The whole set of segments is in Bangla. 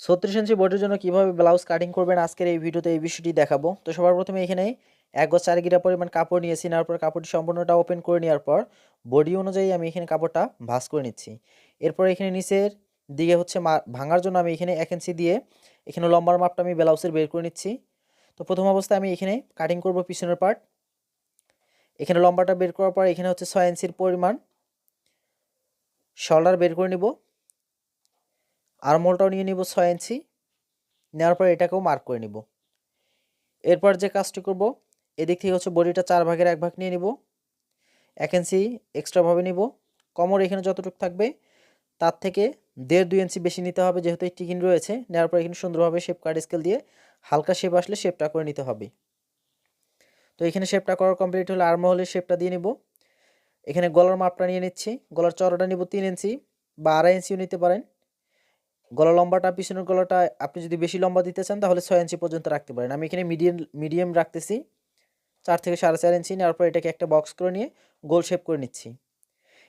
ছত্রিশ ইঞ্চি বডির জন্য কীভাবে ব্লাউজ কাটিং করবেন আজকের এই ভিডিওতে এই বিষয়টি দেখাবো। তো সবার প্রথমে এখানে এক গজ চার গিরা পরিমাণ কাপড় নিয়েছি, নেওয়ার পর কাপড়টি সম্পূর্ণটা ওপেন করে নেওয়ার পর বডি অনুযায়ী আমি এখানে কাপড়টা ভাঁজ করে নিচ্ছি। এরপর এখানে নিচের দিকে হচ্ছে ভাঙার জন্য আমি এখানে এক ইঞ্চি দিয়ে এখানে লম্বার মাপটা আমি ব্লাউজের বের করে নিচ্ছি। তো প্রথম অবস্থায় আমি এখানে কাটিং করব পিছনের পার্ট এখানে লম্বাটা বের করার পর এখানে হচ্ছে ছয় ইঞ্চির পরিমাণ শোল্ডার বের করে নিব। আরমোলটাও নিয়ে নিব ছয় ইঞ্চি। নেওয়ার পর এটাকেও মার্ক করে নিব। এরপর যে কাজটি করব, এদিক থেকে হচ্ছে বডিটা চার ভাগের এক ভাগ নিয়ে নিব। এক ইঞ্চি এক্সট্রাভাবে নিব। কমর এখানে যতটুকু থাকবে, তার থেকে দেড় দুই ইঞ্চি বেশি নিতে হবে যেহেতু টিকিন রয়েছে। নেওয়ার পর এখানে সুন্দরভাবে শেপ কাট স্কেল দিয়ে হালকা শেপ আসলে শেপটা করে নিতে হবে। তো এখানে শেপটা করার কমপ্লিট হলে আর্ম হলে শেপটা দিয়ে নিব। এখানে গলার মাপটা নিয়ে নিচ্ছি। গলার চড়াটা নিব তিন ইঞ্চি বা আড়াই ইঞ্চিও নিতে পারেন। গলা লম্বাটা, পিছনের গলাটা আপনি যদি বেশি লম্বা দিতে চান, তাহলে ছয় ইঞ্চি পর্যন্ত রাখতে পারেন। আমি এখানে মিডিয়াম মিডিয়াম রাখতেছি। চার থেকে সাড়ে চার ইঞ্চি নেওয়ার পর এটাকে একটা বক্স করে নিয়ে গোল শেপ করে নিচ্ছি।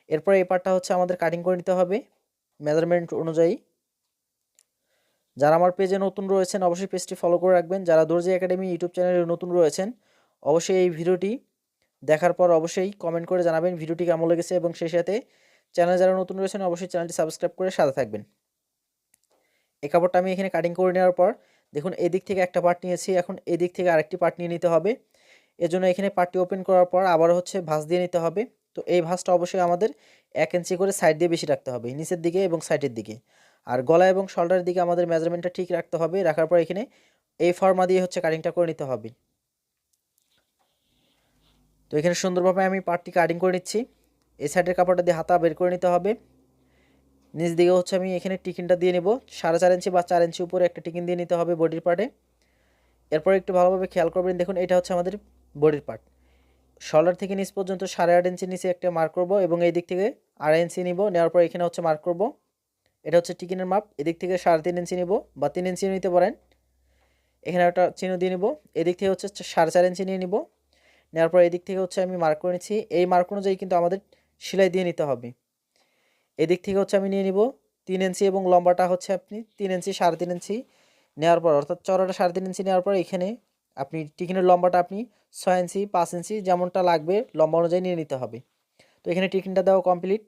এরপর এই পার্টটা হচ্ছে আমাদের কাটিং করে নিতে হবে মেজারমেন্ট অনুযায়ী। যারা আমার পেজে নতুন রয়েছেন, অবশ্যই পেজটি ফলো করে রাখবেন। যারা দর্জি একাডেমি ইউটিউব চ্যানেলে নতুন রয়েছেন, অবশ্যই এই ভিডিওটি দেখার পর অবশ্যই কমেন্ট করে জানাবেন ভিডিওটি কেমন লেগেছে এবং সেই সাথে চ্যানেলে যারা নতুন রয়েছেন, অবশ্যই চ্যানেলটি সাবস্ক্রাইব করে সাথে থাকবেন। এই কাপড়টা আমি এখানে কাটিং করে নেওয়ার পর, দেখুন এদিক থেকে একটা পার্ট নিয়েছি, এখন এদিক থেকে আরেকটি পার্ট নিয়ে নিতে হবে। এজন্য এখানে পার্টটি ওপেন করার পর আবার হচ্ছে ভাঁজ দিয়ে নিতে হবে। তো এই ভাঁজটা অবশ্যই আমাদের এক ইঞ্চি করে সাইড দিয়ে বেশি রাখতে হবে, নিচের দিকে এবং সাইডের দিকে। আর গলা এবং শোল্ডারের দিকে আমাদের মেজারমেন্টটা ঠিক রাখতে হবে, রাখার পর এখানে এই ফর্মা দিয়ে হচ্ছে কাটিংটা করে নিতে হবে। তো এখানে সুন্দরভাবে আমি পার্টটি কাটিং করে নিচ্ছি। এই সাইডের কাপড়টা দিয়ে হাতা বের করে নিতে হবে। নিচ দিকে হচ্ছে আমি এখানে টিকিনটা দিয়ে নেব। সাড়ে চার ইঞ্চি বা চার ইঞ্চি উপরে একটা টিকিন দিয়ে নিতে হবে বডির পার্টে। এরপর একটু ভালোভাবে খেয়াল করবেন, দেখুন এটা হচ্ছে আমাদের বডির পার্ট। শোল্ডার থেকে নিচ পর্যন্ত সাড়ে আট ইঞ্চি নিচে একটা মার্ক করব এবং এই দিক থেকে আড়াই ইঞ্চি নিব, নেওয়ার পর এখানে হচ্ছে মার্ক করব। এটা হচ্ছে টিকিনের মাপ, এদিক থেকে সাড়ে তিন ইঞ্চি নিব বা তিন ইঞ্চি নিতে পারেন। এখানে একটা চিহ্ন দিয়ে নিব, এদিক থেকে হচ্ছে সাড়ে চার ইঞ্চি নিয়ে নিব। নেওয়ার পর এদিক থেকে হচ্ছে আমি মার্ক করে নিচ্ছি। এই মার্ক অনুযায়ী কিন্তু আমাদের সেলাই দিয়ে নিতে হবে। এদিক থেকে হচ্ছে আমি নিয়ে নিব তিন ইঞ্চি এবং লম্বাটা হচ্ছে আপনি তিন ইঞ্চি, সাড়ে তিন ইঞ্চি নেওয়ার পর, অর্থাৎ চড়াটা সাড়ে তিন ইঞ্চি নেওয়ার পর এখানে আপনি টিকিনের লম্বাটা আপনি ছয় ইঞ্চি, পাঁচ ইঞ্চি যেমনটা লাগবে লম্বা অনুযায়ী নিয়ে নিতে হবে। তো এখানে টিকিনটা দেওয়া কমপ্লিট।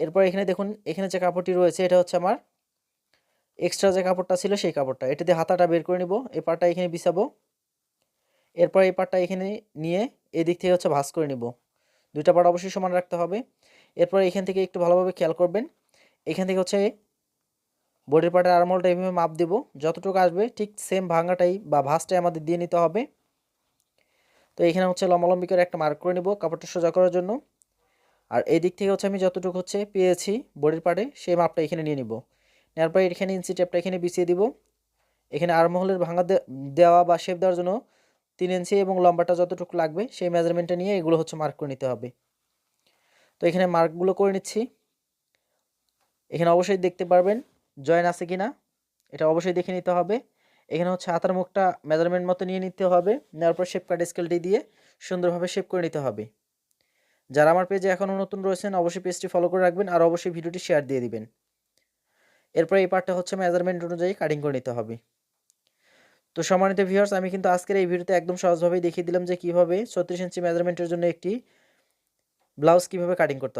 এরপর এখানে দেখুন, এখানে যে কাপড়টি রয়েছে এটা হচ্ছে আমার এক্সট্রা যে কাপড়টা ছিল সেই কাপড়টা। এটা দিয়ে হাতাটা বের করে নিব, এই পাটটা এখানে বিছাবো। এরপর এই পাটটা এখানে নিয়ে এদিক থেকে হচ্ছে ভাঁজ করে নিব। দুইটা পাট অবশ্যই সমান রাখতে হবে। এরপর এখান থেকে একটু ভালোভাবে খেয়াল করবেন। এখান থেকে হচ্ছে বডির পার্টের আরমলটা এইভাবে মাপ দেব। যতটুকু আসবে ঠিক সেম ভাঙাটাই বা ভাঁজটাই আমাদের দিয়ে নিতে হবে। তো এখানে হচ্ছে লম্বালম্বি করে একটা মার্ক করে নিব কাপড়টা সোজা করার জন্য। আর এই দিক থেকে হচ্ছে আমি যতটুকু হচ্ছে পেয়েছি বডির পার্টে সেই মাপটা এখানে নিয়ে নিব। নেওয়ার পরে এখানে ইঞ্চি টেপটা এখানে বিছিয়ে দিব। এখানে আরমহলের ভাঙা দেওয়া বা শেপ দেওয়ার জন্য তিন ইঞ্চি এবং লম্বাটা যতটুকু লাগবে সেই মেজারমেন্টটা নিয়ে এগুলো হচ্ছে মার্ক করে নিতে হবে। তো এখানে মার্কগুলো করে নিচ্ছি। এখানে অবশ্যই দেখতে পারবেন জয়েন আছে কি না এটা অবশ্যই দেখে নিতে হবে। এখানে হচ্ছে হাতার মুখটা মেজারমেন্ট মতো নিয়ে নিতে হবে, নেওয়ার পর শেপ কাট স্কেলটি দিয়ে সুন্দরভাবে শেপ করে নিতে হবে। যারা আমার পেজে এখনও নতুন রয়েছেন, অবশ্যই পেজটি ফলো করে রাখবেন আর অবশ্যই ভিডিওটি শেয়ার দিয়ে দিবেন। এরপর এই পার্টটা হচ্ছে মেজারমেন্ট অনুযায়ী কাটিং করে নিতে হবে। তো সম্মানিত ভিউয়ার্স আমি কিন্তু আজকের এই ভিডিওতে একদম সহজভাবেই দেখিয়ে দিলাম যে কীভাবে ছত্রিশ ইঞ্চি মেজারমেন্টের জন্য একটি ব্লাউজ কীভাবে কাটিং করতে হয়?